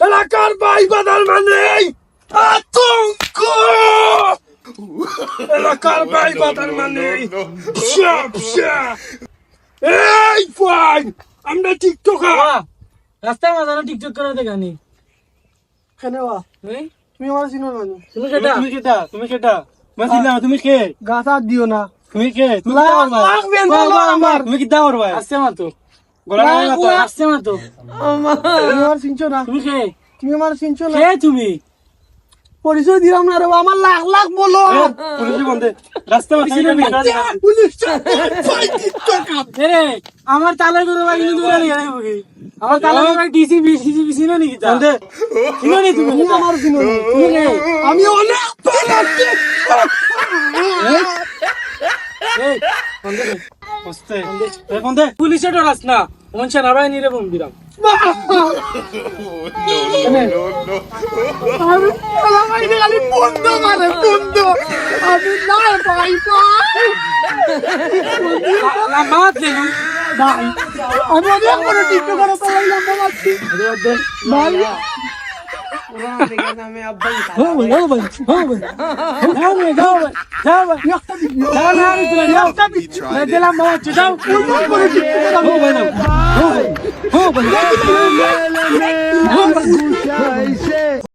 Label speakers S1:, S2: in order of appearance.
S1: এলাকার ভাই বাদাল মানে আতঙ্ক এলাকার ভাই বাদাল মানে তুমি ফাইন আমরা টিকটক
S2: রাস্তায় মাঝানো টিকটক করে দেখানি
S3: কেন তুমি আমার চিনো না
S2: তুমি কেটা
S4: তুমি কেটা তুমি কেটা মাসিনা তুমি কে
S3: গাছ দিও না
S4: তুমি কে তুমি
S3: আমার
S4: তুমি কি
S2: দাও
S4: ভাই?
S2: আসছে আমার তো।
S3: তুমি আমার চিনছো না?
S2: তুমি কে?
S3: তুমি আমার চিনছো না?
S2: কে তুমি?
S3: পরিচয় দিলাম না রে আমার লাখ লাখ বলো।
S4: পুলিশ বন্ধে রাস্তা মাসি না
S3: পুলিশ
S1: ভাই টিকটকার
S2: এরে আমার তালা করে ভাই দূরে নিয়ে যাব আমার তালা ভাই ডিসি বিসি বিসি না নাকি তুমি?
S3: আমার না।
S1: আমি অনেক পালাচ্ছি
S2: এই বন্ধে
S4: বসতে এ বন্ধে
S2: পুলিশে ডরাস না ওমন সেনাবাহিনী রে
S3: আমি অনেক টিকটক করে
S2: Vamos pegar na minha banca. Vamos, vamos, vamos.
S3: Vamos, vamos.
S2: Vamos. Vamos, vamos. Vai de la morte. Dá um
S3: pulo. Vamos,
S2: vamos. Vamos, vamos. Vamos, vamos. Vamos, vamos.